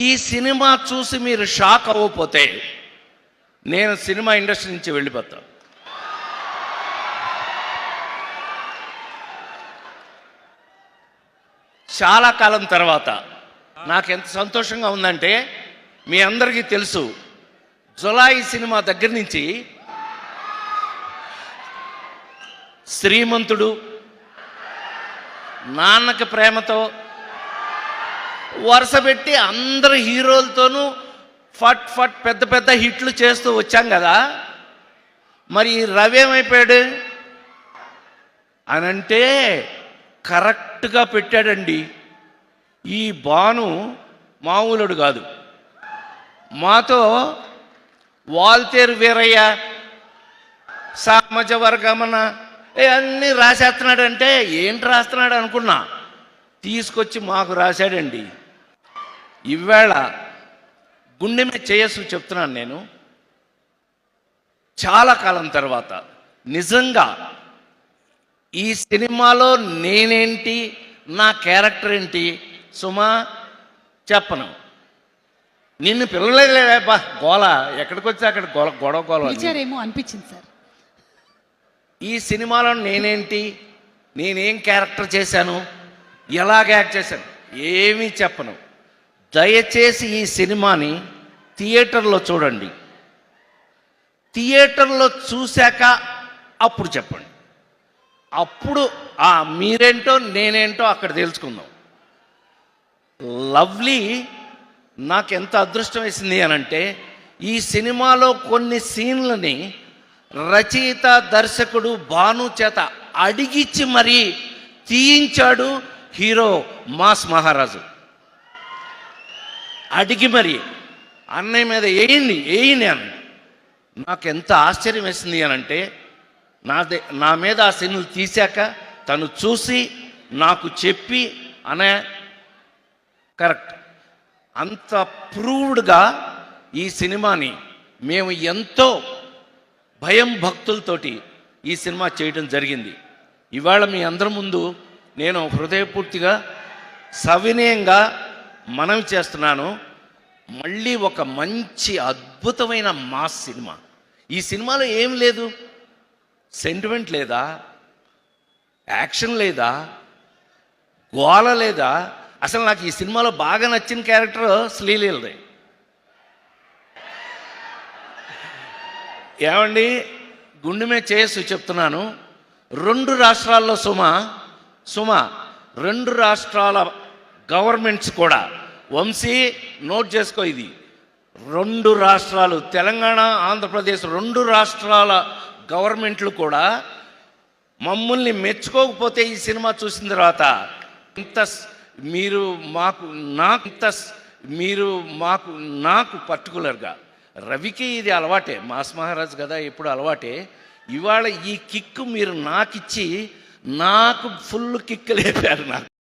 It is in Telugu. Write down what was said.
ఈ సినిమా చూసి మీరు షాక్ అవ్వకపోతే నేను సినిమా ఇండస్ట్రీ నుంచి వెళ్ళిపోతా. చాలా కాలం తర్వాత నాకు ఎంత సంతోషంగా ఉందంటే మీ అందరికీ తెలుసు జులాయి సినిమా దగ్గర నుంచి శ్రీమంతుడు నాన్నకి ప్రేమతో వరుస పెట్టి అందరు హీరోలతోనూ ఫట్ ఫట్ పెద్ద పెద్ద హిట్లు చేస్తూ వచ్చాం కదా. మరి రవి ఏమైపోయాడు? అని అంటే కరెక్ట్గా పెట్టాడండి. ఈ బాను మామూలుడు కాదు. మాతో వాల్తేరు వీరయ్య సామజ వర్గమన అన్నీ రాసేస్తున్నాడంటే ఏంటి రాస్తున్నాడు అనుకున్నా. తీసుకొచ్చి మాకు రాశాడండి. ఇవాళ గుండె మీద చెప్తున్నాను నేను. చాలా కాలం తర్వాత నిజంగా ఈ సినిమాలో నేనేంటి నా క్యారెక్టర్ ఏంటి సుమా చెప్పను. నిన్ను పిల్లలేదేపా గోల ఎక్కడికి వచ్చి అక్కడ గొడవ గోల అని. పిలిచారేమో అనిపించింది సార్. ఈ సినిమాలో నేనేంటి నేనేం క్యారెక్టర్ చేశాను ఎలాగ యాక్ట్ చేశాను ఏమీ చెప్పను. దయచేసి ఈ సినిమాని థియేటర్లో చూడండి. థియేటర్లో చూశాక అప్పుడు చెప్పండి. అప్పుడు ఆ మీరేంటో నేనేంటో అక్కడ తెలుసుకుందాం. లవ్లీ నాకు ఎంత అదృష్టం వేసింది అని అంటే ఈ సినిమాలో కొన్ని సీన్లని రచయిత దర్శకుడు భాను చేత అడిగిచ్చి మరీ తీయించాడు హీరో మాస్ మహారాజు. అడిగి మరి అన్నయ్య మీద వేయండి వేయండి అని నాకు ఎంత ఆశ్చర్యం వేసింది అని అంటే నా దే- నా మీద ఆ శనులు తీశాక తను చూసి నాకు చెప్పి అనే కరెక్ట్. అంత ప్రూవ్డ్గా ఈ సినిమాని మేము ఎంతో భయం భక్తులతోటి ఈ సినిమా చేయడం జరిగింది. ఇవాళ మీ అందరి ముందు నేను హృదయపూర్తిగా సవినయంగా మనవి చేస్తున్నాను మళ్ళీ ఒక మంచి అద్భుతమైన మాస్ సినిమా. ఈ సినిమాలో ఏం లేదు? సెంటిమెంట్ లేదా? యాక్షన్ లేదా? గోల లేదా? అసలు నాకు ఈ సినిమాలో బాగా నచ్చిన క్యారెక్టర్ శ్రీలీలదే. ఏమండి? గుండె మీద చేసి చెప్తున్నాను. రెండు రాష్ట్రాల్లో సుమ సుమ రెండు రాష్ట్రాల గవర్నమెంట్స్ కూడా. వంశీ నోట్ చేసుకో ఇది. రెండు రాష్ట్రాలు తెలంగాణ ఆంధ్రప్రదేశ్ రెండు రాష్ట్రాల గవర్నమెంట్లు కూడా మమ్మల్ని మెచ్చుకోకపోతే ఈ సినిమా చూసిన తర్వాత ఇంత మీరు మాకు నాకు ఇంత మీరు మాకు నాకు పర్టికులర్గా రవికి ఇది అలవాటే మాస్ మహారాజ్ కదా ఎప్పుడు అలవాటే. ఇవాళ ఈ కిక్ మీరు నాకిచ్చి నాకు ఫుల్ కిక్ లేపారు నాకు.